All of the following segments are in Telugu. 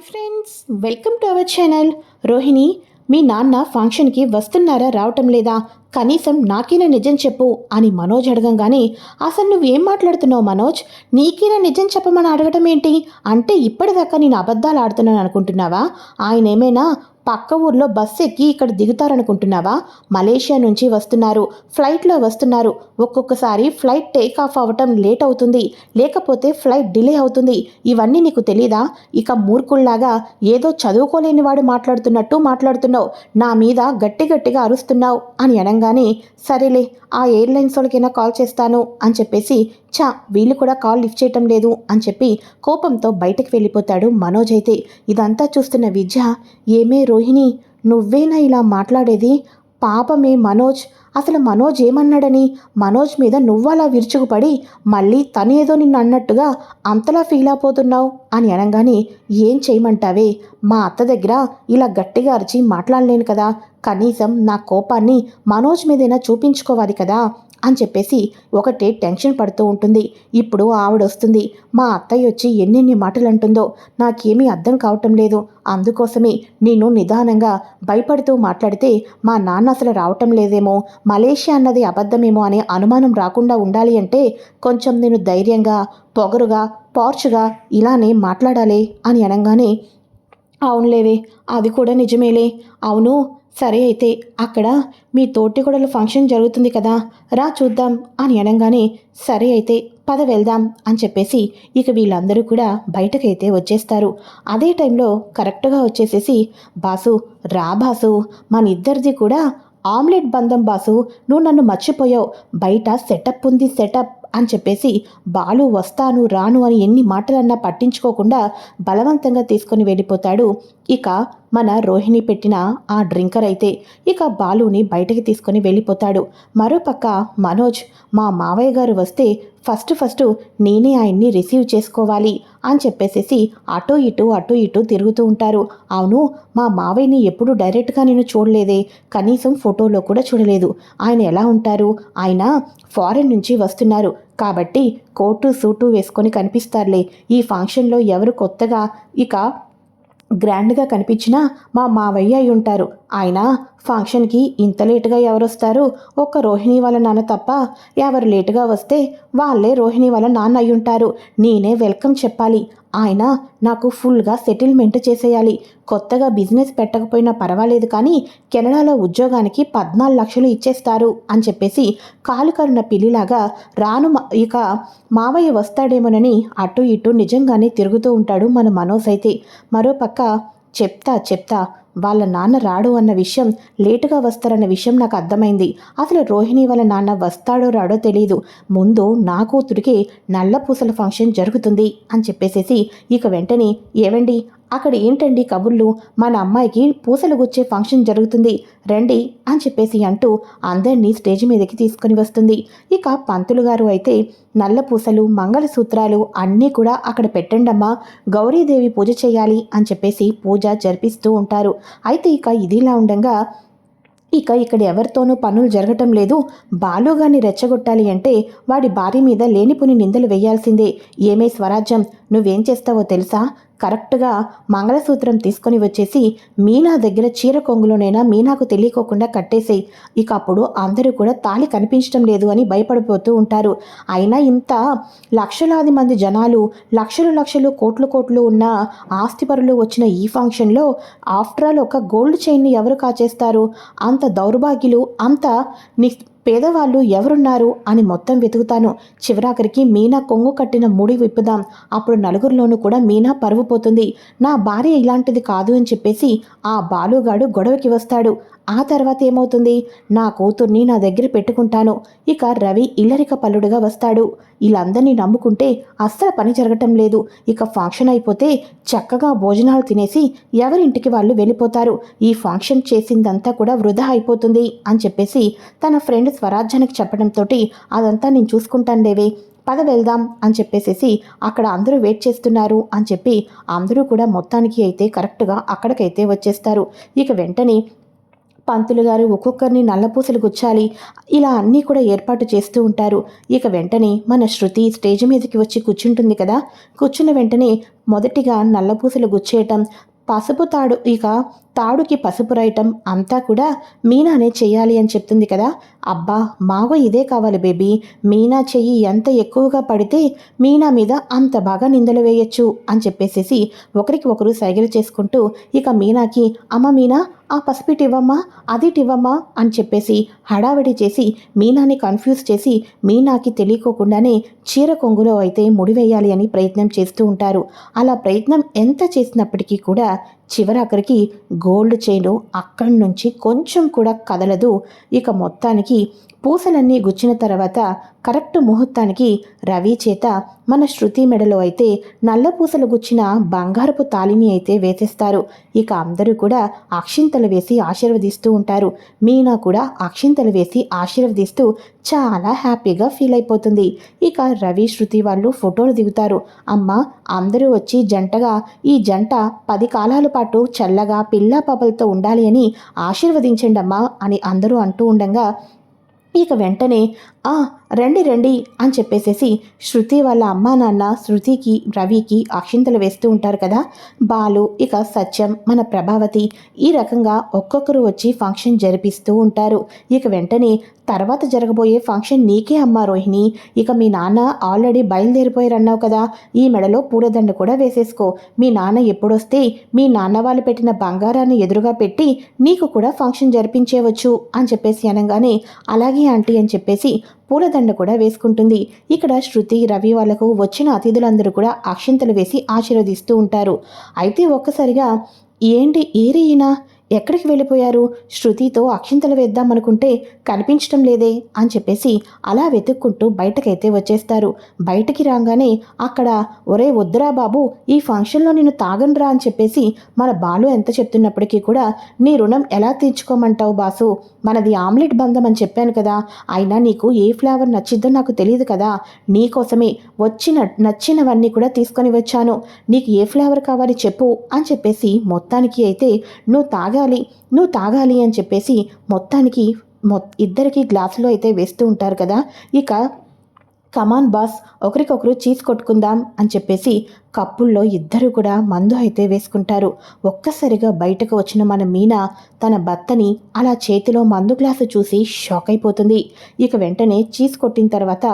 Hi friends welcome to our channel. Rohini మీ నాన్న ఫంక్షన్కి వస్తున్నారా రావటం లేదా? కనీసం నాకైనా నిజం చెప్పు అని మనోజ్ అడగంగానే అసలు నువ్వేం మాట్లాడుతున్నావు మనోజ్? నీకైనా నిజం చెప్పమని అడగటం ఏంటి? అంటే ఇప్పటిదాకా నేను అబద్ధాలు ఆడుతున్నాను అనుకుంటున్నావా? ఆయన ఏమైనా పక్క ఊర్లో బస్సు ఎక్కి ఇక్కడ దిగుతారనుకుంటున్నావా? మలేషియా నుంచి వస్తున్నారు. ఫ్లైట్లో వస్తున్నారు. ఒక్కొక్కసారి ఫ్లైట్ టేక్ ఆఫ్ అవ్వటం లేట్ అవుతుంది. లేకపోతే ఫ్లైట్ డిలే అవుతుంది. ఇవన్నీ నీకు తెలీదా? ఇక మూర్ఖుల్లాగా ఏదో చదువుకోలేని వాడు మాట్లాడుతున్నట్టు మాట్లాడుతున్నావు. నా మీద గట్టి గట్టిగా అరుస్తున్నావు. అని అనగానే సరేలే ఆ ఎయిర్లైన్స్ వాళ్ళకైనా కాల్ చేస్తాను అని చెప్పేసి చా వీళ్ళు కూడా కాల్ లిఫ్ట్ చేయటం లేదు అని చెప్పి కోపంతో బయటకు వెళ్ళిపోతాడు మనోజ్ అయితే. ఇదంతా చూస్తున్న విద్య ఏమే రోహిణి నువ్వేనా ఇలా మాట్లాడేది? పాపమే మనోజ్. అసలు మనోజ్ ఏమన్నాడని? మనోజ్ మీద నువ్వలా విరుచుకుపడి మళ్ళీ తనేదో నిన్ను అన్నట్టుగా అంతలా ఫీల్ అయిపోతున్నావు అని అనగానే ఏం చేయమంటావే? మా అత్త దగ్గర ఇలా గట్టిగా అరిచి మాట్లాడలేను కదా. కనీసం నా కోపాన్ని మనోజ్ మీదైనా చూపించుకోవాలి కదా. అని చెప్పేసి ఒకటే టెన్షన్ పడుతూ ఉంటుంది. ఇప్పుడు ఆవిడ వస్తుంది మా అత్తయ్య వచ్చి ఎన్నెన్ని మాటలు అంటుందో నాకేమీ అర్థం కావటం లేదు. అందుకోసమే నేను నిదానంగా భయపడుతూ మాట్లాడితే మా నాన్న అసలు రావటం లేదేమో మలేషియా అన్నది అబద్ధమేమో అనే అనుమానం రాకుండా ఉండాలి అంటే కొంచెం నేను ధైర్యంగా పొగరుగా పార్చుగా ఇలానే మాట్లాడాలి అని అనగానే అవునులేవే అది కూడా నిజమేలే. అవును సరే అయితే అక్కడ మీ తోటికొడలు ఫంక్షన్ జరుగుతుంది కదా రా చూద్దాం అని అనగానే సరే అయితే పద వెళ్దాం అని చెప్పేసి ఇక వీళ్ళందరూ కూడా బయటకైతే వచ్చేస్తారు. అదే టైంలో కరెక్ట్గా వచ్చేసేసి బాసు రా బాసు మన ఇద్దరిది కూడా ఆమ్లెట్ బంధం బాసు నువ్వు నన్ను మర్చిపోయావు. బయట సెటప్ ఉంది సెటప్. అని చెప్పేసి బాలు వస్తాను రాను అని ఎన్ని మాటలన్నా పట్టించుకోకుండా బలవంతంగా తీసుకొని వెళ్ళిపోతాడు. ఇక మన రోహిణి పెట్టిన ఆ డ్రింకర్ అయితే ఇక బాలుని బయటకి తీసుకొని వెళ్ళిపోతాడు. మరోపక్క మనోజ్ మా మావయ్య గారు వస్తే ఫస్ట్ ఫస్ట్ నేనే ఆయన్ని రిసీవ్ చేసుకోవాలి అని చెప్పేసేసి అటు ఇటు అటు ఇటు తిరుగుతూ ఉంటారు. అవును మా మావయ్యని ఎప్పుడు డైరెక్ట్గా నేను చూడలేదే కనీసం ఫోటోలో కూడా చూడలేదు. ఆయన ఎలా ఉంటారు? ఆయన ఫారెన్ నుంచి వస్తున్నారు. కాబట్టి కోటు సూటు వేసుకొని కనిపిస్తారులే. ఈ ఫంక్షన్లో ఎవరు కొత్తగా ఇక గ్రాండ్గా కనిపించినా మా మావయ్య అయి ఉంటారు. ఆయన ఫంక్షన్కి ఇంత లేటుగా ఎవరొస్తారు? ఒక్క రోహిణి వాళ్ళ నాన్న తప్ప ఎవరు లేటుగా వస్తే వాళ్ళే రోహిణి వాళ్ళ నాన్న అయ్యుంటారు. ఉంటారు నేనే వెల్కమ్ చెప్పాలి. ఆయన నాకు ఫుల్గా సెటిల్మెంట్ చేసేయాలి. కొత్తగా బిజినెస్ పెట్టకపోయినా పర్వాలేదు కానీ కెనడాలో ఉద్యోగానికి పద్నాలుగు లక్షలు ఇచ్చేస్తారు అని చెప్పేసి కాలు కరున్న పిల్లిలాగా రాను ఇక మావయ్య వస్తాడేమోనని అటు ఇటు నిజంగానే తిరుగుతూ ఉంటాడు మన మనోజ్ అయితే. మరోపక్క చెప్తా చెప్తా వాళ్ళ నాన్న రాడు అన్న విషయం లేటుగా వస్తారన్న విషయం నాకు అర్థమైంది. అసలు రోహిణి వాళ్ళ నాన్న వస్తాడో రాడో తెలియదు ముందు నా కూతురికి నల్ల పూసల ఫంక్షన్ జరుగుతుంది అని చెప్పేసేసి ఇక వెంటనే ఏవండి అక్కడ ఏంటండి కబుర్లు? మన అమ్మాయికి పూసలు గుచ్చే ఫంక్షన్ జరుగుతుంది. రండి అని చెప్పేసి అంటూ అందరినీ స్టేజ్ మీదకి తీసుకొని వస్తుంది. ఇక పంతులు గారు అయితే నల్ల పూసలు మంగళసూత్రాలు అన్నీ కూడా అక్కడ పెట్టండమ్మా గౌరీదేవి పూజ చేయాలి అని చెప్పేసి పూజ జరిపిస్తూ ఉంటారు. అయితే ఇక ఇదిలా ఉండగా ఇక ఇక్కడ ఎవరితోనూ పనులు జరగటం లేదు. బాలుగాన్ని రెచ్చగొట్టాలి అంటే వాడి భార్య మీద లేనిపోని నిందలు వేయాల్సిందే. ఏమే స్వరాజ్యం? నువ్వేం చేస్తావో తెలుసా? కరెక్ట్గా మంగళసూత్రం తీసుకొని వచ్చేసి మీనా దగ్గర చీర కొంగులోనైనా మీనాకు తెలియకోకుండా కట్టేసేయి. ఇక అప్పుడు అందరూ కూడా తాళి కనిపించడం లేదు అని భయపడిపోతూ ఉంటారు. అయినా ఇంత లక్షలాది మంది జనాలు లక్షలు లక్షలు కోట్లు కోట్లు ఉన్న ఆస్తిపరులు వచ్చిన ఈ ఫంక్షన్లో ఆఫ్టర్ ఆల్ ఒక గోల్డ్ చైన్ని ఎవరు కాచేస్తారు? అంత దౌర్భాగ్యులు అంత ని పేదవాళ్ళు ఎవరున్నారు అని మొత్తం వెతుకుతాను. చివరాఖరికి మీనా కొంగు కట్టిన ముడి విప్పుదాం. అప్పుడు నలుగురిలోనూ కూడా మీనా పరువు పోతుంది నా భార్య ఇలాంటిది కాదు అని చెప్పేసి ఆ బాలుగాడు గొడవకి వస్తాడు. ఆ తర్వాత ఏమవుతుంది? నా కూతుర్ని నా దగ్గర పెట్టుకుంటాను. ఇక రవి ఇల్లరిక పల్లుడుగా వస్తాడు. వీళ్ళందరినీ నమ్ముకుంటే అస్సలు పని జరగటం లేదు. ఇక ఫంక్షన్ అయిపోతే చక్కగా భోజనాలు తినేసి ఎవరింటికి వాళ్ళు వెళ్ళిపోతారు. ఈ ఫంక్షన్ చేసిందంతా కూడా వృధా అయిపోతుంది అని చెప్పేసి తన ఫ్రెండ్స్ స్వరాజ్యానికి చెప్పడంతో అదంతా నేను చూసుకుంటాను లేవే పద వెళ్దాం అని చెప్పేసేసి అక్కడ అందరూ వెయిట్ చేస్తున్నారు అని చెప్పి అందరూ కూడా మొత్తానికి అయితే కరెక్ట్గా అక్కడికైతే వచ్చేస్తారు. ఇక వెంటనే పంతులు గారు ఒక్కొక్కరిని నల్లపూసలు గుచ్చాలి ఇలా అన్నీ కూడా ఏర్పాటు చేస్తూ ఉంటారు. ఇక వెంటనే మన శృతి స్టేజ్ మీదకి వచ్చి కూర్చుంటుంది కదా. కూర్చున్న వెంటనే మొదటిగా నల్లపూసలు గుచ్చేయటం పసుపు తాడు ఇక తాడుకి పసుపు రాయటం అంతా కూడా మీనానే చెయ్యాలి అని చెప్తుంది కదా. అబ్బా మాగో ఇదే కావాలి బేబీ. మీనా చెయ్యి ఎంత ఎక్కువగా పడితే మీనా మీద అంత బాగా నిందలు వేయొచ్చు అని చెప్పేసేసి ఒకరికి ఒకరు సైగలు చేసుకుంటూ ఇక మీనాకి అమ్మ మీనా ఆ పసిపిటి ఇవ్వమ్మా అది ఇవ్వమ్మా అని చెప్పేసి హడావిడి చేసి మీనాని కన్ఫ్యూజ్ చేసి మీనాకి తెలియకోకుండానే చీర కొంగులో అయితే ముడివేయాలి అని ప్రయత్నం చేస్తూ ఉంటారు. అలా ప్రయత్నం ఎంత చేసినప్పటికీ కూడా చివరాఖరికి గోల్డ్ చైను అక్కడి నుంచి కొంచెం కూడా కదలదు. ఇక మొత్తానికి పూసలన్నీ గుచ్చిన తర్వాత కరెక్ట్ ముహూర్తానికి రవి చేత మన శృతి మెడలో అయితే నల్ల పూసలు గుచ్చిన బంగారపు తాలిని అయితే వేసేస్తారు. ఇక అందరూ కూడా అక్షింతలు వేసి ఆశీర్వదిస్తూ ఉంటారు. మీనా కూడా అక్షింతలు వేసి ఆశీర్వదిస్తూ చాలా హ్యాపీగా ఫీల్ అయిపోతుంది. ఇక రవి శృతి వాళ్ళు ఫోటోలు దిగుతారు. అమ్మ అందరూ వచ్చి జంటగా ఈ జంట పది కాలాల పాటు చల్లగా పిల్లా పాపలతో ఉండాలి అని ఆశీర్వదించండమ్మా అని అందరూ అంటూ ఉండగా ఇక వెంటనే ఆ రండి రండి అని చెప్పేసేసి శృతి వాళ్ళ అమ్మా నాన్న శృతికి రవికి అక్షింతలు వేస్తూ ఉంటారు కదా. బాలు ఇక సత్యం మన ప్రభావతి ఈ రకంగా ఒక్కొక్కరు వచ్చి ఫంక్షన్ జరిపిస్తూ ఉంటారు. ఇక వెంటనే తర్వాత జరగబోయే ఫంక్షన్ నీకే అమ్మా రోహిణి. ఇక మీ నాన్న ఆల్రెడీ బయలుదేరిపోయారన్నావు కదా. ఈ మెడలో పూలదండ కూడా వేసేసుకో. మీ నాన్న ఎప్పుడొస్తే మీ నాన్న వాళ్ళు పెట్టిన బంగారాన్ని ఎదురుగా పెట్టి నీకు కూడా ఫంక్షన్ జరిపించేవచ్చు అని చెప్పేసి అనగానే అలాగే ఆంటీ అని చెప్పేసి పూలదండ కూడా వేసుకుంటుంది. ఇక్కడ శృతి రవి వాళ్ళకు వచ్చిన అతిథులందరూ కూడా అక్షింతలు వేసి ఆశీర్వదిస్తూ ఉంటారు. అయితే ఒక్కసారిగా ఏంటి ఏరీనా ఎక్కడికి వెళ్ళిపోయారు? శృతితో అక్షింతలు వేద్దామనుకుంటే కనిపించడం లేదే అని చెప్పేసి అలా వెతుక్కుంటూ బయటకైతే వచ్చేస్తారు. బయటికి రాగానే అక్కడ ఒరే వద్దురా బాబు ఈ ఫంక్షన్లో నేను తాగనురా అని చెప్పేసి మన బాలు ఎంత చెప్తున్నప్పటికీ కూడా నీ రుణం ఎలా తీర్చుకోమంటావు బాసు? మనది ఆమ్లెట్ బంధం అని చెప్పాను కదా. అయినా నీకు ఏ ఫ్లేవర్ నచ్చిద్దో నాకు తెలియదు కదా. నీకోసమే వచ్చిన నచ్చినవన్నీ కూడా తీసుకొని వచ్చాను. నీకు ఏ ఫ్లేవర్ కావాలి చెప్పు అని చెప్పేసి మొత్తానికి అయితే నువ్వు తాగా తాగాలి నువ్వు తాగాలి అని చెప్పేసి మొత్తానికి మొ ఇద్దరికి గ్లాసులో అయితే వేస్తూ ఉంటారు కదా. ఇక కమాన్ బాస్ ఒకరికొకరు చీజ్ కొట్టుకుందాం అని చెప్పేసి కప్పుల్లో ఇద్దరు కూడా మందు అయితే వేసుకుంటారు. ఒక్కసారిగా బయటకు వచ్చిన మన మీనా తన భర్తని అలా చేతిలో మందు గ్లాసు చూసి షాక్ అయిపోతుంది. ఇక వెంటనే చీజ్ కొట్టిన తర్వాత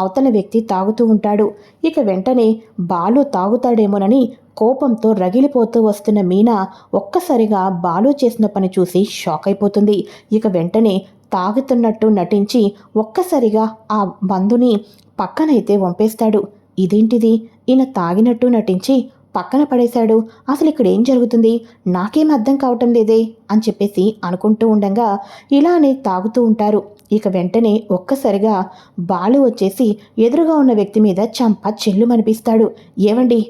అవతల వ్యక్తి తాగుతూ ఉంటాడు. ఇక వెంటనే బాలు తాగుతాడేమోనని కోపంతో రగిలిపోతూ వస్తున్న మీనా ఒక్కసారిగా బాలు చేసిన పని చూసి షాక్ అయిపోతుంది. ఇక వెంటనే తాగుతున్నట్టు నటించి ఒక్కసారిగా ఆ బంధుని పక్కనైతే వంపేస్తాడు. ఇదేంటిది? ఈయన తాగినట్టు నటించి పక్కన పడేశాడు. అసలు ఇక్కడ ఏం జరుగుతుంది? నాకేం అర్థం కావటం లేదే అని చెప్పేసి అనుకుంటూ ఉండగా ఇలానే తాగుతూ ఉంటారు. ఇక వెంటనే ఒక్కసారిగా బాలు వచ్చేసి ఎదురుగా ఉన్న వ్యక్తి మీద చంప చెల్లుమనిపిస్తాడు ఏమండి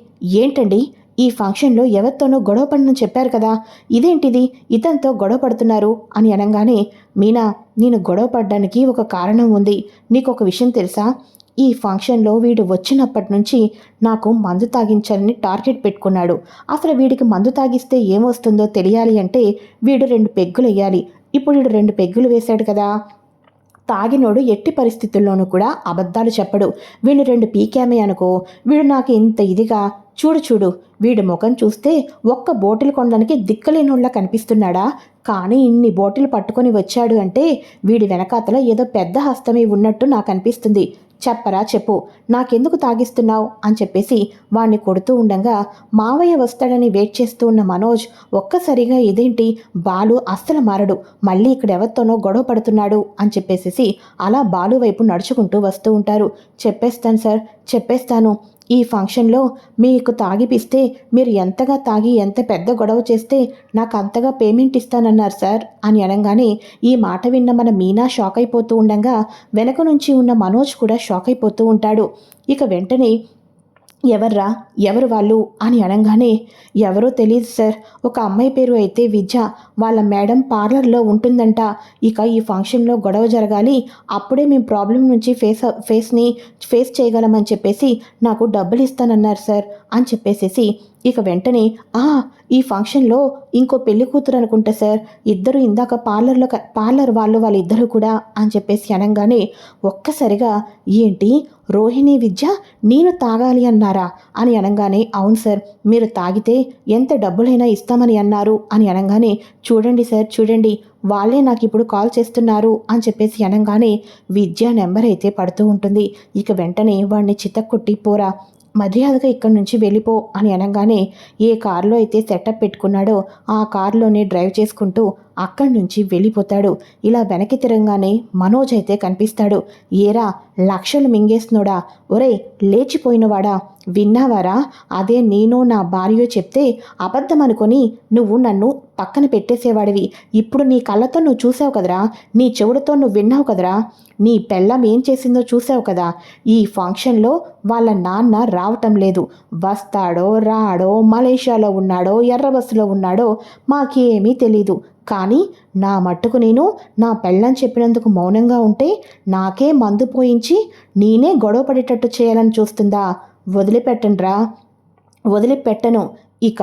ఏంటండి? ఈ ఫంక్షన్లో ఎవరితోనో గొడవ పడనని చెప్పారు కదా ఇదేంటిది? ఇతనితో గొడవ పడుతున్నారు అని అనగానే మీనా నేను గొడవ పడడానికి ఒక కారణం ఉంది. నీకు ఒక విషయం తెలుసా? ఈ ఫంక్షన్లో వీడు వచ్చినప్పటి నుంచి నాకు మందు తాగించాలని టార్గెట్ పెట్టుకున్నాడు. అసలు వీడికి మందు తాగిస్తే ఏమొస్తుందో తెలియాలి అంటే వీడు రెండు పెగ్గులు వేయాలి ఇప్పుడు వీడు రెండు పెగ్గులు వేశాడు కదా. తాగినోడు ఎట్టి పరిస్థితుల్లోనూ కూడా అబద్ధాలు చెప్పడు. వీడు రెండు పీకామే అనుకో. వీడు నాకు ఇంత ఇదిగా. చూడు చూడు. వీడి ముఖం చూస్తే ఒక్క బోటిల్ కొనడానికి దిక్కలేనోళ్ళ కనిపిస్తున్నాడా? కానీ ఇన్ని బోటిల్ పట్టుకొని వచ్చాడు అంటే వీడి వెనకాతల ఏదో పెద్ద హస్తమే ఉన్నట్టు నాకు అనిపిస్తుంది. చెప్పరా చెప్పు నాకెందుకు తాగిస్తున్నావు? అని చెప్పేసి వాణ్ణి కొడుతూ ఉండగా మావయ్య వస్తాడని వెయిట్ చేస్తూ ఉన్న మనోజ్ ఒక్కసారిగా ఇదేంటి? బాలు అస్సలు మారడు. మళ్ళీ ఇక్కడ ఎవరితోనో గొడవ పడుతున్నాడు అని చెప్పేసి అలా బాలు వైపు నడుచుకుంటూ వస్తూ ఉంటారు. చెప్పేస్తాను సార్ చెప్పేస్తాను. ఈ ఫంక్షన్లో మీకు తాగిపిస్తే మీరు ఎంతగా తాగి ఎంత పెద్ద గొడవ చేస్తే నాకు అంతగా పేమెంట్ ఇస్తానన్నారు సార్ అని అనగానే ఈ మాట విన్న మన మీనా షాక్ అయిపోతూ ఉండగా వెనక నుంచి ఉన్న మనోజ్ కూడా షాక్ అయిపోతూ ఉంటాడు. ఇక వెంటనే ఎవర్రా? ఎవరు వాళ్ళు? అని అనగానే ఎవరో తెలియదు సార్. ఒక అమ్మాయి పేరు అయితే విద్య. వాళ్ళ మేడం పార్లర్లో ఉంటుందంట. ఇక ఈ ఫంక్షన్లో గొడవ జరగాలి. అప్పుడే మేము ప్రాబ్లం నుంచి ఫేస్ ఫేస్ని ఫేస్ చేయగలమని చెప్పేసి నాకు డబ్బులు ఇస్తానన్నారు సార్ అని చెప్పేసేసి ఇక వెంటనే ఆ ఈ ఫంక్షన్లో ఇంకో పెళ్ళి కూతురు అనుకుంటా సార్. ఇద్దరు ఇందాక పార్లర్లో పార్లర్ వాళ్ళు వాళ్ళిద్దరూ కూడా అని చెప్పేసి అనగానే ఒక్కసారిగా ఏంటి? రోహిణి విద్య? నేను తాగాలి అన్నారా? అని అనగానే అవును సార్. మీరు తాగితే ఎంత డబ్బులైనా ఇస్తామని అన్నారు అని అనగానే చూడండి సార్ చూడండి. వాళ్ళే నాకు ఇప్పుడు కాల్ చేస్తున్నారు అని చెప్పేసి అనగానే విద్య నెంబర్ అయితే పడుతూ ఉంటుంది. ఇక వెంటనే వాడిని చిత్తకొట్టి పోరా మర్యాదగా ఇక్కడి నుంచి వెళ్ళిపో అని అనగానే ఏ కారులో అయితే సెటప్ పెట్టుకున్నాడో ఆ కారులోనే డ్రైవ్ చేసుకుంటూ అక్కడి నుంచి వెళ్ళిపోతాడు. ఇలా వెనక్కి తిరంగానే మనోజ్ అయితే కనిపిస్తాడు. ఏరా లక్షలు మింగేస్తున్నోడా? ఒరేయ్ లేచిపోయినవాడా? విన్నావారా? అదే నేను నా భార్య చెప్తే అబద్ధం అనుకొని నువ్వు నన్ను పక్కన పెట్టేసేవాడివి. ఇప్పుడు నీ కళ్ళతో నువ్వు చూసావు కదరా? నీ చెవులతో నువ్వు విన్నావు కదరా? నీ పెళ్ళం ఏం చేసిందో చూసావు కదా? ఈ ఫంక్షన్లో వాళ్ళ నాన్న రావటం లేదు. వస్తాడో రాడో మలేషియాలో ఉన్నాడో ఎర్ర బస్సులో ఉన్నాడో మాకేమీ తెలీదు. కానీ నా మట్టుకు నేను నా పెళ్ళం చెప్పినందుకు మౌనంగా ఉంటే నాకే మందు పోయించి నేనే గొడవ పడేటట్టు చేయాలని చూస్తుందా? వదిలిపెట్టండ్రా. వదిలిపెట్టను. ఇక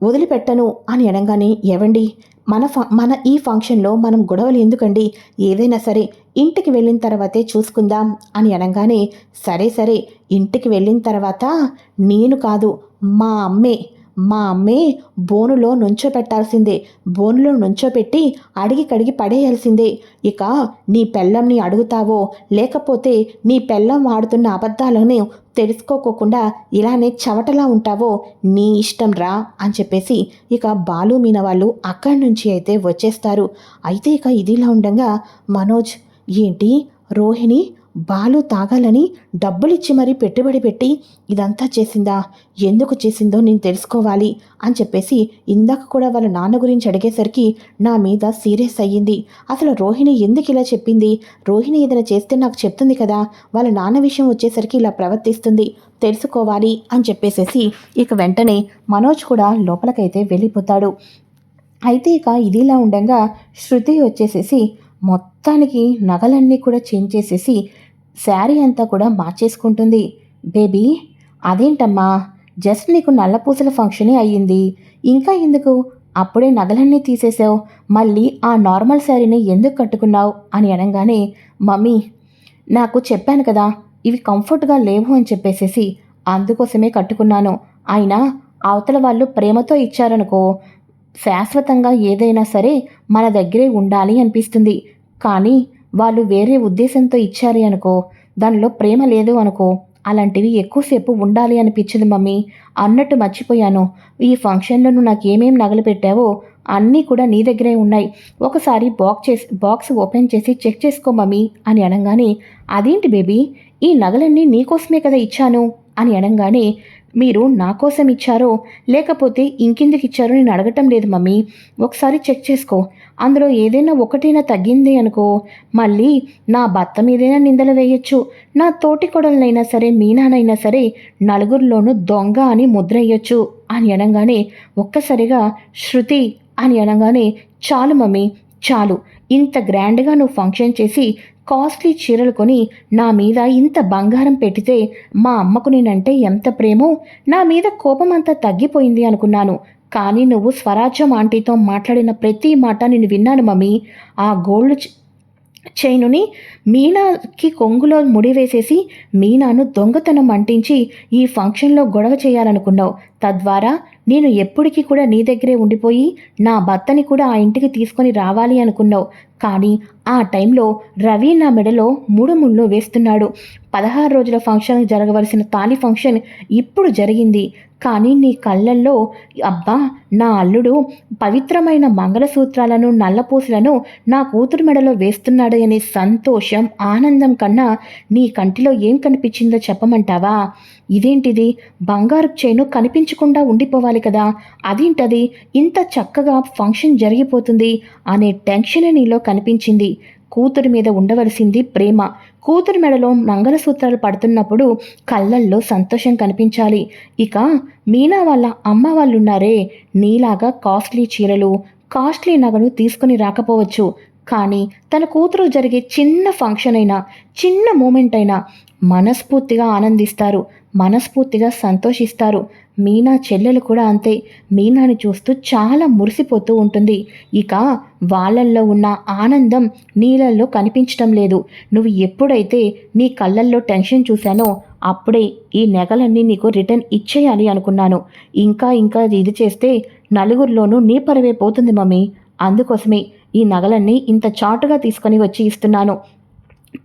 వదిలిపెట్టను అని అనగానే ఎవండి మన ఫ మన ఈ ఫంక్షన్లో మనం గొడవలు ఎందుకండి? ఏదైనా సరే ఇంటికి వెళ్ళిన తర్వాతే చూసుకుందాం అని అనగానే సరే సరే ఇంటికి వెళ్ళిన తర్వాత నేను కాదు మా అమ్మే మా అమ్మే బోనులో నుంచోపెట్టాల్సిందే. బోనులో నుంచోపెట్టి అడిగి కడిగి పడేయాల్సిందే. ఇక నీ పెళ్ళంని అడుగుతావో లేకపోతే నీ పెళ్ళం వాడుతున్న అబద్ధాలను తెలుసుకోకోకుండా ఇలానే చవటలా ఉంటావో నీ ఇష్టం రా అని చెప్పేసి ఇక బాలు మీన వాళ్ళు అక్కడి నుంచి అయితే వచ్చేస్తారు. అయితే ఇక ఇదిలా ఉండగా మనోజ్ ఏంటి రోహిణి బాలు తాగాలని డబ్బులిచ్చి మరీ పెట్టుబడి పెట్టి ఇదంతా చేసిందా? ఎందుకు చేసిందో నేను తెలుసుకోవాలి అని చెప్పేసి ఇందాక కూడా వాళ్ళ నాన్న గురించి అడిగేసరికి నా మీద సీరియస్ అయ్యింది. అసలు రోహిణి ఎందుకు ఇలా చెప్పింది? రోహిణి ఏదైనా చేస్తే నాకు చెప్తుంది కదా? వాళ్ళ నాన్న విషయం వచ్చేసరికి ఇలా ప్రవర్తిస్తుంది. తెలుసుకోవాలి అని చెప్పేసేసి ఇక వెంటనే మనోజ్ కూడా లోపలికైతే వెళ్ళిపోతాడు. అయితే ఇక ఇదిలా ఉండగా శృతి వచ్చేసేసి మొత్తానికి నగలన్నీ కూడా చేంజ్ చేసేసి శారీ అంతా కూడా మార్చేసుకుంటుంది. బేబీ అదేంటమ్మా? జస్ట్ నీకు నల్లపూసల ఫంక్షనే అయ్యింది. ఇంకా ఎందుకు? అప్పుడే నగలన్నీ తీసేసావు మళ్ళీ ఆ నార్మల్ శారీని ఎందుకు కట్టుకున్నావు? అని అనగానే మమ్మీ నాకు చెప్పాను కదా ఇవి కంఫర్ట్గా లేవు అని చెప్పేసేసి అందుకోసమే కట్టుకున్నాను. అయినా అవతల వాళ్ళు ప్రేమతో ఇచ్చారనుకో శాశ్వతంగా ఏదైనా సరే మన దగ్గరే ఉండాలి అనిపిస్తుంది. కానీ వాళ్ళు వేరే ఉద్దేశంతో ఇచ్చారు అనుకో దానిలో ప్రేమ లేదు అనుకో అలాంటివి ఎక్కువసేపు ఉండాలి అనిపించింది మమ్మీ. అన్నట్టు మర్చిపోయాను. ఈ ఫంక్షన్లో నువ్వు నాకు ఏమేం నగలు పెట్టావో అన్నీ కూడా నీ దగ్గరే ఉన్నాయి. ఒకసారి బాక్స్ చేసి బాక్స్ ఓపెన్ చేసి చెక్ చేసుకో మమ్మీ అని అనగానే అదేంటి బేబీ? ఈ నగలన్నీ నీకోసమే కదా ఇచ్చాను? అని అనగానే మీరు నా కోసం ఇచ్చారో లేకపోతే ఇంకెందుకు ఇచ్చారో నేను అడగటం లేదు మమ్మీ. ఒకసారి చెక్ చేసుకో. అందులో ఏదైనా ఒకటైనా తగ్గింది అనుకో. మళ్ళీ నా భర్త మీదైనా నిందలు వేయొచ్చు. నా తోటి కొడలనైనా సరే మీనానైనా సరే నలుగురిలోనూ దొంగ అని ముద్రయ్యొచ్చు అని అనగానే ఒక్కసారిగా శృతి అని అనగానే చాలు మమ్మీ. చాలు ఇంత గ్రాండ్గా నువ్వు ఫంక్షన్ చేసి కాస్ట్లీ చీరలు కొని నా మీద ఇంత బంగారం పెట్టితే మా అమ్మకు నేనంటే ఎంత ప్రేమో? నా మీద కోపం అంతా తగ్గిపోయింది అనుకున్నాను. కానీ నువ్వు స్వరాజ్యం ఆంటీతో మాట్లాడిన ప్రతి మాట నేను విన్నాను మమ్మీ. ఆ గోల్డ్ చైనుని మీనాకి కొంగులో ముడివేసేసి మీనాను దొంగతనం అంటించి ఈ ఫంక్షన్లో గొడవ చేయాలనుకున్నావు. తద్వారా నేను ఎప్పటికీ కూడా నీ దగ్గరే ఉండిపోయి నా భర్తని కూడా ఆ ఇంటికి తీసుకొని రావాలి అనుకున్నావు. కానీ ఆ టైంలో రవి నా మెడలో మూడు ముళ్ళు వేస్తున్నాడు. పదహారు రోజుల ఫంక్షన్ జరగవలసిన తాళి ఫంక్షన్ ఇప్పుడు జరిగింది. కానీ నీ కళ్ళల్లో అబ్బా నా అల్లుడు పవిత్రమైన మంగళసూత్రాలను నల్లపూసలను నా కూతురు మెడలో వేస్తున్నాడు అనే సంతోషం ఆనందం కన్నా నీ కంటిలో ఏం కనిపించిందో చెప్పమంటావా? ఇదేంటిది? బంగారు చేను కనిపించకుండా ఉండిపోవాలి కదా. అదేంటది? ఇంత చక్కగా ఫంక్షన్ జరిగిపోతుంది అనే టెన్షన్ నీలో కనిపించింది. కూతురి మీద ఉండవలసింది ప్రేమ. కూతురు మెడలో మంగళసూత్రాలు పడుతున్నప్పుడు కళ్ళల్లో సంతోషం కనిపించాలి. ఇక మీనా వాళ్ళ అమ్మ వాళ్ళున్నారే. నీలాగా కాస్ట్లీ చీరలు కాస్ట్లీ నగను తీసుకుని రాకపోవచ్చు. కానీ తన కూతురు జరిగే చిన్న ఫంక్షన్ అయినా చిన్న మూమెంట్ అయినా మనస్ఫూర్తిగా ఆనందిస్తారు మనస్ఫూర్తిగా సంతోషిస్తారు. మీనా చెల్లెలు కూడా అంతే. మీనాని చూస్తూ చాలా మురిసిపోతూ ఉంటుంది. ఇక వాళ్ళల్లో ఉన్న ఆనందం నీళ్ళల్లో కనిపించటం లేదు. నువ్వు ఎప్పుడైతే నీ కళ్ళల్లో టెన్షన్ చూశానో అప్పుడే ఈ నెగలన్నీ నీకు రిటర్న్ ఇచ్చేయాలి అనుకున్నాను. ఇంకా ఇంకా ఇది చేస్తే నలుగురిలోనూ నీ పరవే పోతుంది మమ్మీ. అందుకోసమే ఈ నగలన్నీ ఇంత చాటుగా తీసుకొని వచ్చి ఇస్తున్నాను.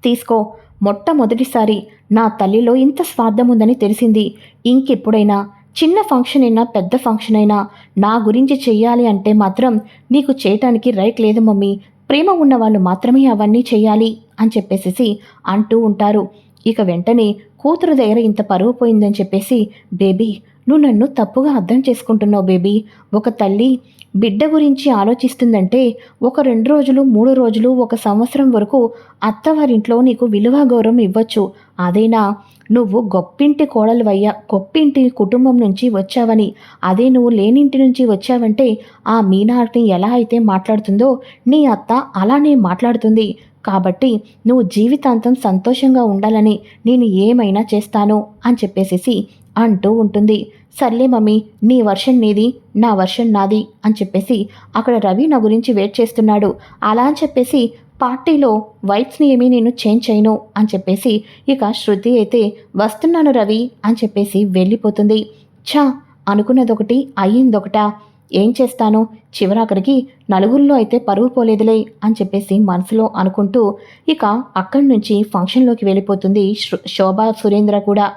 తీసుకో. మొట్టమొదటిసారి నా తల్లిలో ఇంత స్వార్థం ఉందని తెలిసింది. ఇంకెప్పుడైనా చిన్న ఫంక్షన్ అయినా పెద్ద ఫంక్షన్ అయినా నా గురించి చెయ్యాలి అంటే మాత్రం నీకు చేయటానికి రైట్ లేదు మమ్మీ. ప్రేమ ఉన్న వాళ్ళు మాత్రమే అవన్నీ చేయాలి అని చెప్పేసి అంటూ ఉంటారు. ఇక వెంటనే కూతురు దగ్గర ఇంత పరువు పోయిందని చెప్పేసి బేబీ నువ్వు నన్ను తప్పుగా అర్థం చేసుకుంటున్నావు బేబీ. ఒక తల్లి బిడ్డ గురించి ఆలోచిస్తుందంటే ఒక రెండు రోజులు మూడు రోజులు ఒక సంవత్సరం వరకు అత్తవారింట్లో నీకు విలువ గౌరవం ఇవ్వచ్చు. అదేనా నువ్వు గొప్పింటి కోడలువయ్యా గొప్పింటి కుటుంబం నుంచి వచ్చావని. అదే నువ్వు లేనింటి నుంచి వచ్చావంటే ఆ మీనాటిని ఎలా అయితే మాట్లాడుతుందో నీ అత్త అలానే మాట్లాడుతుంది. కాబట్టి నువ్వు జీవితాంతం సంతోషంగా ఉండాలని నేను ఏమైనా చేస్తాను అని చెప్పేసేసి అంటూ ఉంటుంది. సర్లే మమ్మీ నీ వర్షన్ నీది నా వర్షన్ నాది అని చెప్పేసి అక్కడ రవి నా గురించి వెయిట్ చేస్తున్నాడు. అలా అని చెప్పేసి పార్టీలో వైట్స్ని ఏమీ నేను చేంజ్ చేయను అని చెప్పేసి ఇక శృతి అయితే వస్తున్నాను రవి అని చెప్పేసి వెళ్ళిపోతుంది. ఛా అనుకున్నదొకటి అయ్యిందొకటా. ఏం చేస్తాను? చివరాఖరికి నలుగురిలో అయితే పరువు పోలేదులే అని చెప్పేసి మనసులో అనుకుంటూ ఇక అక్కడి నుంచి ఫంక్షన్లోకి వెళ్ళిపోతుంది శోభ శోభా సురేంద్ర కూడా.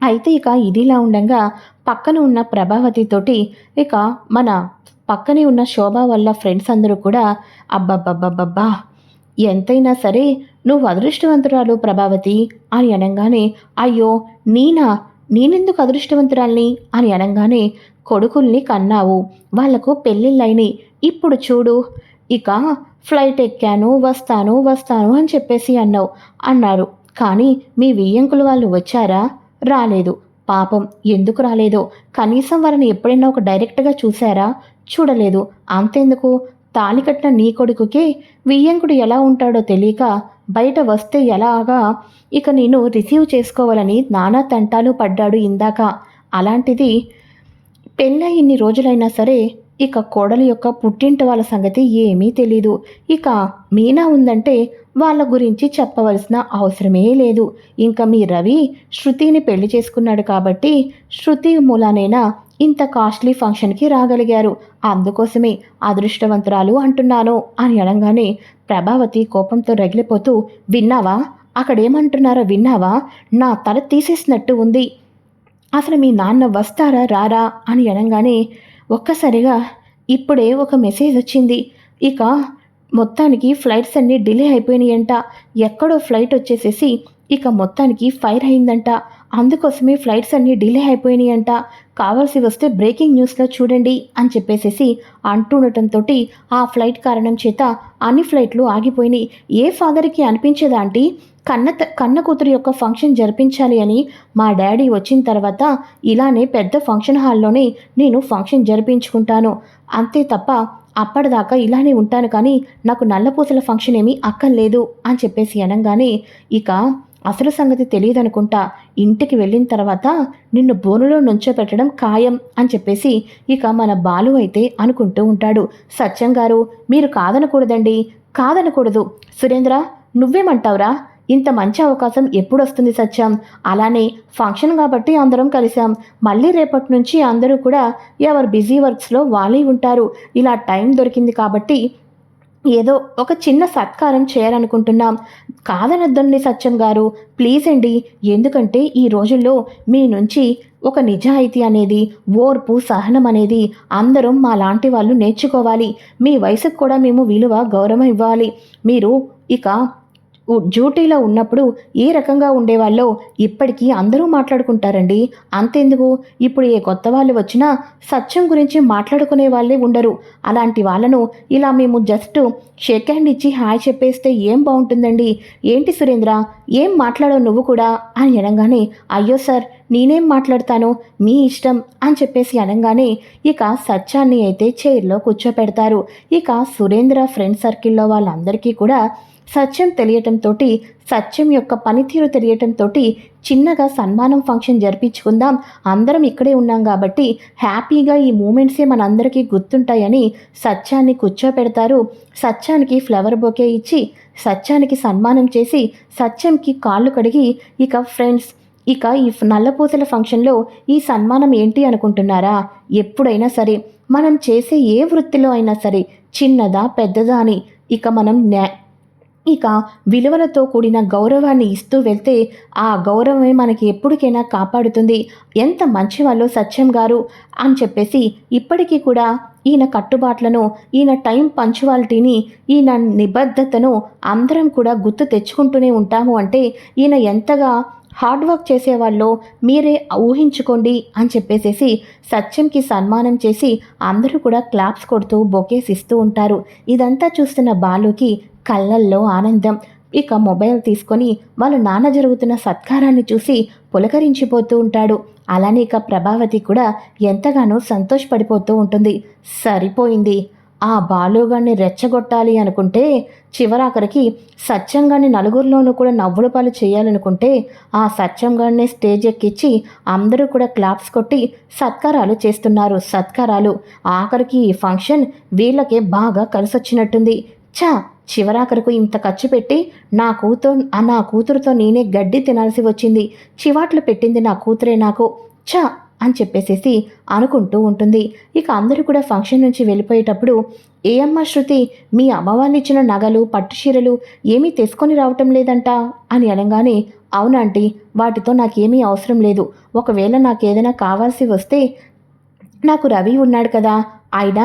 అయితే ఇక ఇదిలా ఉండగా పక్కన ఉన్న ప్రభావతితోటి ఇక మన పక్కనే ఉన్న శోభ వల్ల ఫ్రెండ్స్ అందరూ కూడా అబ్బబ్బబ్బబ్బబ్బా! ఎంతైనా సరే నువ్వు అదృష్టవంతురాలు ప్రభావతి అని అనగానే అయ్యో నేనా నేనెందుకు అదృష్టవంతురాల్ని? అని అనగానే కొడుకుల్ని కన్నావు. వాళ్ళకు పెళ్ళిళ్ళైనాయి ఇప్పుడు చూడు. ఇక ఫ్లైట్ ఎక్కాను వస్తాను వస్తాను అని చెప్పేసి అన్నావు అన్నారు. కానీ మీ వియ్యంకులు వాళ్ళు వచ్చారా? రాలేదు. పాపం ఎందుకు రాలేదో? కనీసం వారిని ఎప్పుడైనా ఒక డైరెక్ట్గా చూసారా చూడలేదు. అంతెందుకు? తాళి కట్టిన నీ కొడుకుకే వియ్యంకుడు ఎలా ఉంటాడో తెలియక బయట వస్తే ఎలాగా ఇక నేను రిసీవ్ చేసుకోవాలని నానా తంటాలు పడ్డాడు ఇందాక. అలాంటిది పెళ్ళై ఇన్ని రోజులైనా సరే ఇక కోడలి యొక్క పుట్టింటి వాళ్ళ సంగతి ఏమీ తెలీదు. ఇక మీనా ఉందంటే వాళ్ళ గురించి చెప్పవలసిన అవసరమే లేదు. ఇంకా మీ రవి శృతిని పెళ్ళి చేసుకున్నాడు కాబట్టి శృతి మూలానైనా ఇంత కాస్ట్లీ ఫంక్షన్కి రాగలిగారు. అందుకోసమే అదృష్టవంతురాలు అంటున్నాను అని అనగానే ప్రభావతి కోపంతో రగిలిపోతూ విన్నావా? అక్కడేమంటున్నారో విన్నావా? నా తల తీసేసినట్టు ఉంది. అసలు మీ నాన్న వస్తారా రారా అని అనగానే ఒక్కసారిగా ఇప్పుడే ఒక మెసేజ్ వచ్చింది. ఇక మొత్తానికి ఫ్లైట్స్ అన్నీ డిలే అయిపోయినాయంట. ఎక్కడో ఫ్లైట్ వచ్చేసేసి ఇక మొత్తానికి ఫైర్ అయిందంట. అందుకోసమే ఫ్లైట్స్ అన్నీ డిలే అయిపోయినాయంట కావాల్సి వస్తే బ్రేకింగ్ న్యూస్లో చూడండి అని చెప్పేసేసి అంటుండటంతో ఆ ఫ్లైట్ కారణం చేత అన్ని ఫ్లైట్లు ఆగిపోయినాయి. ఏ ఫాదర్కి అనిపించేదా ఆంటీ? కన్న త- కన్న కూతురు యొక్క ఫంక్షన్ జరిపించాలి అని మా డాడీ వచ్చిన తర్వాత ఇలానే పెద్ద ఫంక్షన్ హాల్లోనే నేను ఫంక్షన్ జరిపించుకుంటాను. అంతే తప్ప అప్పటిదాకా ఇలానే ఉంటాను కానీ నాకు నల్లపూసల ఫంక్షన్ ఏమీ అక్కర్లేదు అని చెప్పేసి అనగానే ఇక అసలు సంగతి తెలియదనుకుంటా ఇంటికి వెళ్ళిన తర్వాత నిన్ను బోనులో నుంచోపెట్టడం ఖాయం అని చెప్పేసి ఇక మన బాలు అయితే అనుకుంటూ ఉంటాడు. సత్యం గారు మీరు కాదనకూడదండి. కాదనకూడదు. సురేంద్ర నువ్వేమంటావురా? ఇంత మంచి అవకాశం ఎప్పుడొస్తుంది సత్యం? అలానే ఫంక్షన్ కాబట్టి అందరం కలిసాం మళ్ళీ రేపటి నుంచి అందరూ కూడా ఎవరు బిజీ వర్క్స్లో వాళ్ళే ఉంటారు. ఇలా టైం దొరికింది కాబట్టి ఏదో ఒక చిన్న సత్కారం చేయాలనుకుంటున్నాం. కాదనద్దండి సత్యం గారు. ప్లీజ్ అండి ఎందుకంటే ఈ రోజుల్లో మీ నుంచి ఒక నిజాయితీ అనేది ఓర్పు సహనం అనేది అందరం మా లాంటి వాళ్ళు నేర్చుకోవాలి. మీ వయసుకు కూడా మేము విలువ గౌరవం ఇవ్వాలి. మీరు ఇక డ్యూటీలో ఉన్నప్పుడు ఏ రకంగా ఉండేవాళ్ళో ఇప్పటికీ అందరూ మాట్లాడుకుంటారండి. అంతెందుకు? ఇప్పుడు ఏ కొత్త వాళ్ళు వచ్చినా సత్యం గురించి మాట్లాడుకునే వాళ్ళే ఉండరు. అలాంటి వాళ్ళను ఇలా మేము జస్ట్ షేక్ హ్యాండ్ ఇచ్చి హాయ్ చెప్పేస్తే ఏం బాగుంటుందండి? ఏంటి సురేంద్ర? ఏం మాట్లాడవు నువ్వు కూడా? అని అనగానే అయ్యో సార్ నేనేం మాట్లాడతాను? మీ ఇష్టం అని చెప్పేసి అనగానే ఇక సత్యాన్ని అయితే చైర్లో కూర్చోపెడతారు. ఇక సురేంద్ర ఫ్రెండ్ సర్కిల్లో వాళ్ళందరికీ కూడా సత్యం తెలియటంతో సత్యం యొక్క పనితీరు తెలియటంతో చిన్నగా సన్మానం ఫంక్షన్ జరిపించుకుందాం. అందరం ఇక్కడే ఉన్నాం కాబట్టి హ్యాపీగా ఈ మూమెంట్సే మనందరికీ గుర్తుంటాయని సత్యాన్ని కూర్చోపెడతారు. సత్యానికి ఫ్లవర్ బొకే ఇచ్చి సత్యానికి సన్మానం చేసి సత్యంకి కాళ్ళు కడిగి ఇక ఫ్రెండ్స్ ఇక ఈ నల్లపూసల ఫంక్షన్లో ఈ సన్మానం ఏంటి అనుకుంటున్నారా? ఎప్పుడైనా సరే మనం చేసే ఏ వృత్తిలో అయినా సరే చిన్నదా పెద్దదా అని ఇక మనం న్యా ఇక విలువలతో కూడిన గౌరవాన్ని ఇస్తూ వెళ్తే ఆ గౌరవమే మనకి ఎప్పటికైనా కాపాడుతుంది. ఎంత మంచివాళ్ళు సత్యం గారు అని చెప్పేసి ఇప్పటికీ కూడా ఈయన కట్టుబాట్లను ఈయన టైం పంచువాలిటీని ఈయన నిబద్ధతను అందరం కూడా గుర్తు తెచ్చుకుంటూనే ఉంటాము అంటే ఈయన ఎంతగా హార్డ్ వర్క్ చేసేవాళ్ళు మీరే ఊహించుకోండి అని చెప్పేసేసి సత్యంకి సన్మానం చేసి అందరూ కూడా క్లాప్స్ కొడుతూ బొకేస్ ఇస్తూ ఉంటారు. ఇదంతా చూస్తున్న బాలుకి కళ్ళల్లో ఆనందం. ఇక మొబైల్ తీసుకొని వాళ్ళ నాన్న జరుగుతున్న సత్కారాన్ని చూసి పులకరించిపోతూ ఉంటాడు. అలానే ఇక ప్రభావతి కూడా ఎంతగానో సంతోషపడిపోతూ ఉంటుంది. సరిపోయింది. ఆ బాలుగాన్ని రెచ్చగొట్టాలి అనుకుంటే చివరాఖరికి సత్యంగాన్ని నలుగురిలోనూ కూడా నవ్వుల పాలు చేయాలనుకుంటే ఆ సత్యంగాన్ని స్టేజ్ ఎక్కించి అందరూ కూడా క్లాప్స్ కొట్టి సత్కారాలు చేస్తున్నారు. సత్కారాలు ఆఖరికి ఈ ఫంక్షన్ వీళ్ళకే బాగా కలిసొచ్చినట్టుంది. చా చివరాఖరకు ఇంత ఖర్చు పెట్టి నా కూతురు నా కూతురుతో నేనే గడ్డి తినాల్సి వచ్చింది. చివాట్లు పెట్టింది నా కూతురే నాకు. ఛ! అని చెప్పేసేసి అనుకుంటూ ఉంటుంది. ఇక అందరూ కూడా ఫంక్షన్ నుంచి వెళ్ళిపోయేటప్పుడు ఏ అమ్మ శృతి మీ అమ్మవారిని ఇచ్చిన నగలు పట్టు చీరలు ఏమీ తెచ్చుకొని రావటం లేదంట? అని అనగానే అవునంటీ వాటితో నాకేమీ అవసరం లేదు. ఒకవేళ నాకేదైనా కావాల్సి వస్తే నాకు రవి ఉన్నాడు కదా ఆయన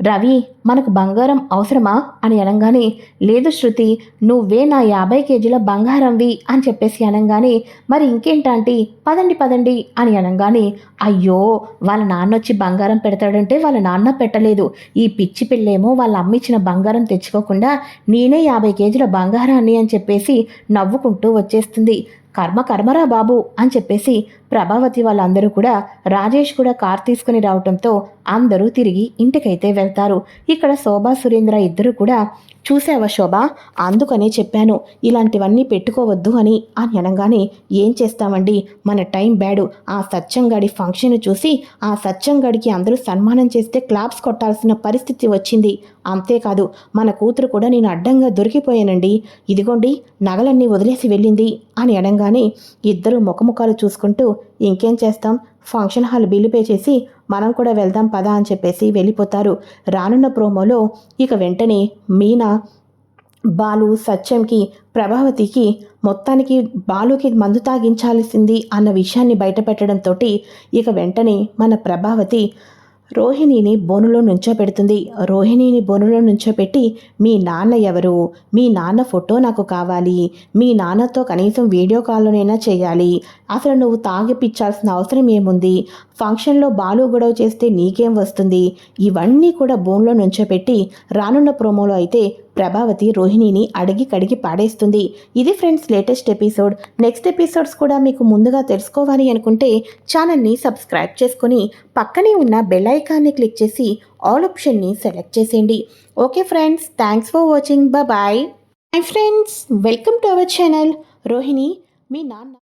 రవి మనకు బంగారం అవసరమా? అని అనగానే లేదు శృతి నువ్వే నా యాభై కేజీల బంగారంవి అని చెప్పేసి అనగానే మరి ఇంకేంటంటీ పదండి పదండి అని అనగానే అయ్యో వాళ్ళ నాన్న వచ్చి బంగారం పెడతాడంటే వాళ్ళ నాన్న పెట్టలేదు. ఈ పిచ్చి పిల్లేమో వాళ్ళ అమ్మిచ్చిన బంగారం తెచ్చుకోకుండా నేనే యాభై కేజీల బంగారాన్ని అని చెప్పేసి నవ్వుకుంటూ వచ్చేస్తుంది. కర్మ కర్మరా బాబు అని చెప్పేసి ప్రభావతి వాళ్ళందరూ కూడా రాజేష్ కూడా కార్ తీసుకుని రావటంతో అందరూ తిరిగి ఇంటికైతే వెళ్తారు. ఇక్కడ శోభా సురేంద్ర ఇద్దరు కూడా చూసావా శోభ? అందుకనే చెప్పాను ఇలాంటివన్నీ పెట్టుకోవద్దు అని. అని అనగానే ఏం చేస్తామండి? మన టైం బ్యాడు. ఆ సత్యంగాడి ఫంక్షన్ చూసి ఆ సత్యంగాడికి అందరూ సన్మానం చేస్తే క్లాప్స్ కొట్టాల్సిన పరిస్థితి వచ్చింది. అంతేకాదు మన కూతురు కూడా నేను అడ్డంగా దొరికిపోయానండి. ఇదిగోండి నగలన్నీ వదిలేసి వెళ్ళింది. అని అనగానే ఇద్దరు ముఖముఖాలు చూసుకుంటూ ఇంకేం చేస్తాం? ఫంక్షన్ హాల్ బిల్లు పే చేసి మనం కూడా వెళ్దాం పదా అని చెప్పేసి వెళ్ళిపోతారు. రానున్న ప్రోమోలో ఇక వెంటనే మీనా బాలు సత్యంకి ప్రభావతికి మొత్తానికి బాలుకి మందు తాగించాల్సింది అన్న విషయాన్ని బయటపెట్టడంతో ఇక వెంటనే మన ప్రభావతి రోహిణిని బోనులో నుంచోపెడుతుంది రోహిణిని బోనులో నుంచోపెట్టి మీ నాన్న ఎవరు? మీ నాన్న ఫోటో నాకు కావాలి. మీ నాన్నతో కనీసం వీడియో కాల్లోనైనా చేయాలి. అసలు నువ్వు తాగిపించాల్సిన అవసరం ఏముంది? ఫంక్షన్లో బాలు గొడవ చేస్తే నీకేం వస్తుంది? ఇవన్నీ కూడా బోన్లో నుంచోపెట్టి రానున్న ప్రోమోలో అయితే ప్రభావతి రోహిణిని అడిగి కడిగి పాడేస్తుంది. ఇది friends latest episode. Next episodes కూడా మీకు ముందుగా తెలుసుకోవాలి అనుకుంటే ఛానల్ని సబ్స్క్రైబ్ చేసుకొని పక్కనే ఉన్న బెల్ ఐకాన్ని క్లిక్ చేసి ఆల్ ఆప్షన్ని సెలెక్ట్ చేసేయండి. Okay friends thanks for watching. Bye bye. Friends welcome to our channel. Rohini మీ నాన్న